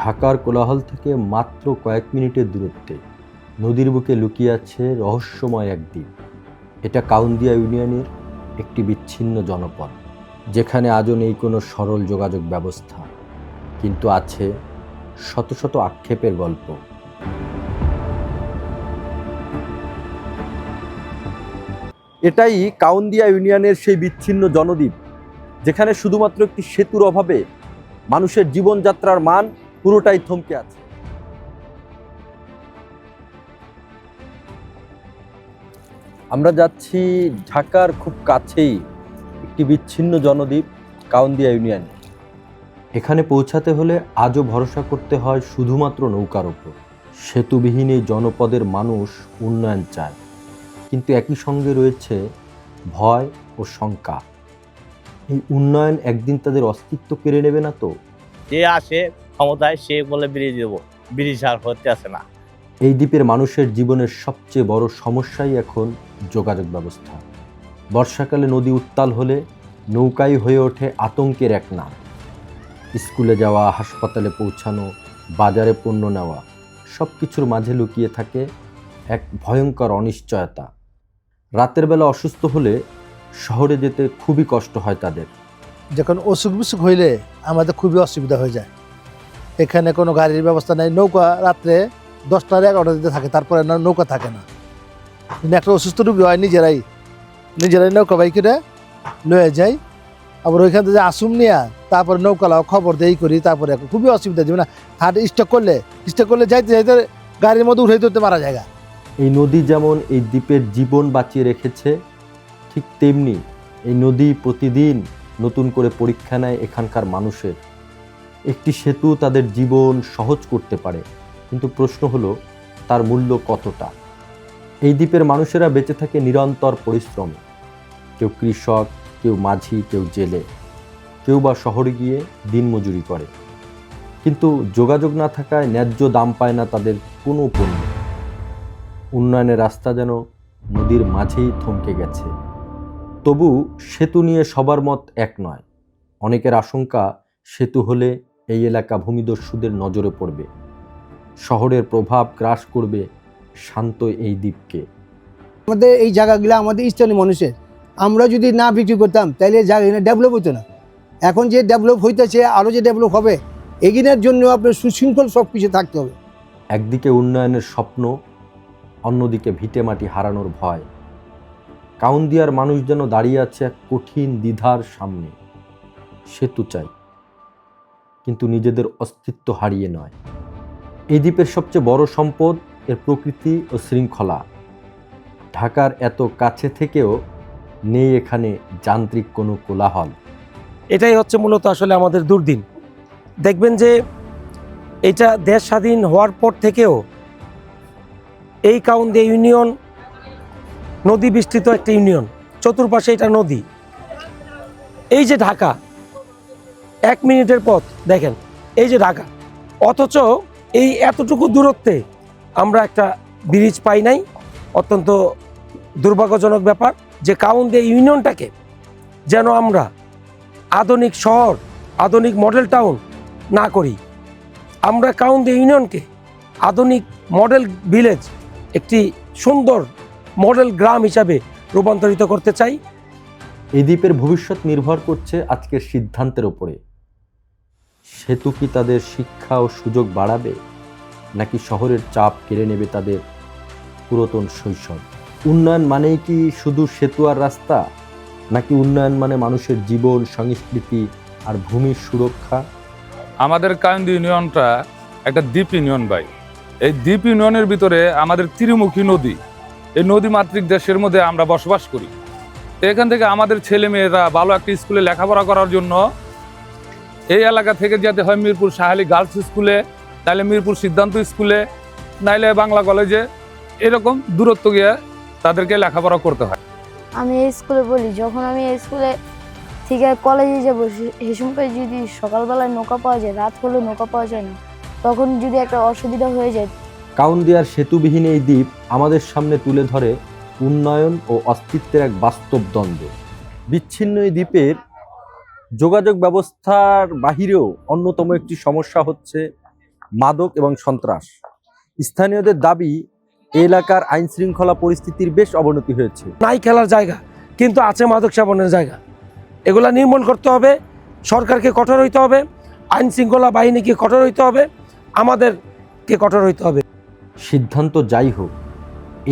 ঢাকার কোলাহল থেকে মাত্র কয়েক মিনিটের দূরত্বে নদীর বুকে লুকিয়ে আছে রহস্যময় এক দ্বীপ। এটা কাউন্দিয়া ইউনিয়নের একটি বিচ্ছিন্ন জনপদ, যেখানে আজও নেই কোনো সরল যোগাযোগ ব্যবস্থা, কিন্তু আছে শত শত আক্ষেপের গল্প। এটাই কাউন্দিয়া ইউনিয়নের সেই বিচ্ছিন্ন জনদ্বীপ, যেখানে শুধুমাত্র একটি সেতুর অভাবে মানুষের জীবনযাত্রার মান পুরোটাই থমকে আছে। আমরা যাচ্ছি ঢাকার খুব কাছেই একটি বিচ্ছিন্ন জনদ্বীপ, কাউন্দিয়া ইউনিয়ন। এখানে পৌঁছাতে হলে আজও ভরসা করতে হয় শুধুমাত্র নৌকার ওপর। সেতুবিহীন এই জনপদের মানুষ উন্নয়ন চায়। কিন্তু একই সঙ্গে রয়েছে ভয় ও শঙ্কা। এই উন্নয়ন একদিন তাদের অস্তিত্ব কেড়ে নেবে না তো? যে আসে ক্ষমতায় সে বলে ব্রিজ দেবো। ব্রিজ আর হতে আসে না। এই দ্বীপের মানুষের জীবনের সবচেয়ে বড় সমস্যাই এখন যোগাযোগ ব্যবস্থা। বর্ষাকালে নদী উত্তাল হলে নৌকাই হয়ে ওঠে আতঙ্কের এক নাম স্কুলে যাওয়া হাসপাতালে পৌঁছানো বাজারে পণ্য নেওয়া সব কিছুর মাঝে লুকিয়ে থাকে এক ভয়ঙ্কর অনিশ্চয়তা। রাতের বেলা অসুস্থ হলে শহরে যেতে খুবই কষ্ট হয় তাদের। যখন অসুখ বিসুখ হইলে আমাদের খুবই অসুবিধা হয়ে যায়। এখানে কোনো গাড়ির ব্যবস্থা নেই। নৌকা রাত্রে দশটার এগারোটা দিতে থাকে, তারপরে নৌকা থাকে না। কিন্তু একটা অসুস্থ রুগী হয় নিজেরাই। নিজেরাই নৌকা বাইকে লয়ে যাই আবার ওইখান থেকে আসুম নিয়া তারপরে নৌকা লাও খবর দেই করি, তারপরে খুবই অসুবিধা যেমন হাট স্টক করলে স্টক করলে যাইতে যাইতে গাড়ির মধ্যে উঠে দিতে মারা যায় এই নদী যেমন এই দ্বীপের জীবন বাঁচিয়ে রেখেছে, ঠিক তেমনি এই নদী প্রতিদিন নতুন করে পরীক্ষা নেয় এখানকার মানুষের। একটি সেতু তাদের জীবন সহজ করতে পারে। কিন্তু প্রশ্ন হলো, তার মূল্য কতটা? এই দ্বীপের মানুষেরা বেঁচে থাকে নিরন্তর পরিশ্রমে। কেউ কৃষক, কেউ মাঝি, কেউ জেলে। কেউ বা শহরে গিয়ে দিনমজুরি করে। কিন্তু যোগাযোগ না থাকায় ন্যায্য দাম পায় না তাদের কোনো পণ্য। উন্নয়নের রাস্তা যেন নদীর মাঝেই থমকে গেছে। তবু সেতু নিয়ে সবার মত এক নয়। অনেকের আশঙ্কা, সেতু হলে এই এলাকা ভূমিদস্যুদের নজরে পড়বে। শহরের প্রভাব গ্রাস করবে শান্ত এই দ্বীপকে। আমাদের এই জায়গাগুলো আমাদের স্থানীয় মানুষের। আমরা যদি না বিক্রি করতাম তাহলে জায়গা ডেভেলপ হতো না। এখন যে ডেভেলপ হইতেছে আরও যে ডেভেলপ হবে এগিনের জন্য আপনার সুশৃঙ্খল সব কিছু থাকতে হবে। একদিকে উন্নয়নের স্বপ্ন অন্যদিকে ভিটে মাটি হারানোর ভয়। কাউন্দিয়ার মানুষ যেন দাঁড়িয়ে আছে এক কঠিন দ্বিধার সামনে। সেতু চাই। কিন্তু নিজেদের অস্তিত্ব হারিয়ে নয়। এই দ্বীপের সবচেয়ে বড় সম্পদ এর প্রকৃতি ও শৃঙ্খলা। ঢাকার এত কাছে থেকেও নেই এখানে যান্ত্রিক কোনো কোলাহল। এটাই হচ্ছে মূলত আসলে আমাদের দুর্দিন। দেখবেন যে এটা দেশ স্বাধীন হওয়ার পর থেকেও এই কাউন্দি ইউনিয়ন, নদী বিস্তৃত একটা ইউনিয়ন, চতুর্পাশে এটা নদী। এই যে ঢাকা এক মিনিটের পথ, দেখেন, এই যে ঢাকা। অথচ এই এতটুকু দূরত্বে আমরা একটা ব্রিজ পাই নাই, অত্যন্ত দুর্ভাগ্যজনক ব্যাপার যে কাউন্দি ইউনিয়নটাকে যেন আমরা আধুনিক শহর, আধুনিক মডেল টাউন না করি। আমরা কাউন্দি ইউনিয়নকে আধুনিক মডেল ভিলেজ একটি সুন্দর মডেল গ্রাম হিসাবে রূপান্তরিত করতে চাই। এই দ্বীপের ভবিষ্যৎ নির্ভর করছে আজকের সিদ্ধান্তের ওপরে সেতু কি তাদের শিক্ষা ও সুযোগ বাড়াবে? নাকি শহরের চাপ কেড়ে নেবে তাদের পুরাতন শৈশব? উন্নয়ন মানেই কি শুধু সেতু আর রাস্তা? নাকি উন্নয়ন মানে মানুষের জীবন, সংস্কৃতি আর ভূমির সুরক্ষা? আমাদের কায়ন্দি ইউনিয়নটা একটা দ্বীপ ইউনিয়ন ভাই। এই দ্বীপ ইউনিয়নের ভিতরে আমাদের ত্রিমুখী নদী। এই নদী মাতৃক দেশের মধ্যে আমরা বসবাস করি। এখান থেকে আমাদের ছেলে মেয়েরা ভালো একটা স্কুলে লেখাপড়া করার জন্য এই এলাকা থেকে যেতে হয় মিরপুর সাহালি গার্লস স্কুলে তাহলে মিরপুর সিদ্ধান্ত স্কুলে নাইলে বাংলা কলেজে এরকম দূরত্ব গিয়ে তাদেরকে লেখাপড়া করতে হয়। আমি এই স্কুলে বলি যখন আমি এই স্কুলে থেকে কলেজে যাব সে- সে সময় যদি সকালবেলায় নৌকা পাওয়া যায় রাত হলে নৌকা পাওয়া যায় না তখন যদি একটা অসুবিধা হয়ে যায় কাউন্দিয়ার সেতুবিহীন এই দ্বীপ আমাদের সামনে তুলে ধরে উন্নয়ন ও অস্তিত্বের এক বাস্তব দ্বন্দ্ব বিচ্ছিন্ন এই দ্বীপের যোগাযোগ ব্যবস্থার বাহিরেও অন্যতম একটি সমস্যা হচ্ছে মাদক এবং সন্ত্রাস। স্থানীয়দের দাবি এলাকার আইন শৃঙ্খলা পরিস্থিতির বেশ অবনতি হয়েছে। নাই খেলার জায়গা কিন্তু আছে মাদক সেবনের জায়গা। এগুলা নির্মূল করতে হবে সরকারকে কঠোর হইতে হবে আইন শৃঙ্খলা বাহিনীকে কঠোর হইতে হবে আমাদেরকে কঠোর হইতে হবে। সিদ্ধান্ত যাই হোক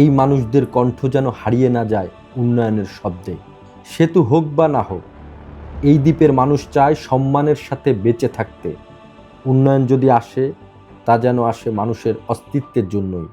এই মানুষদের কণ্ঠ যেন হারিয়ে না যায় উন্নয়নের শব্দে। সেতু হোক বা না হোক এই দ্বীপের মানুষ চায় সম্মানের সাথে বেঁচে থাকতে। উন্নয়ন যদি আসে, তা যেন আসে মানুষের অস্তিত্বের জন্যই।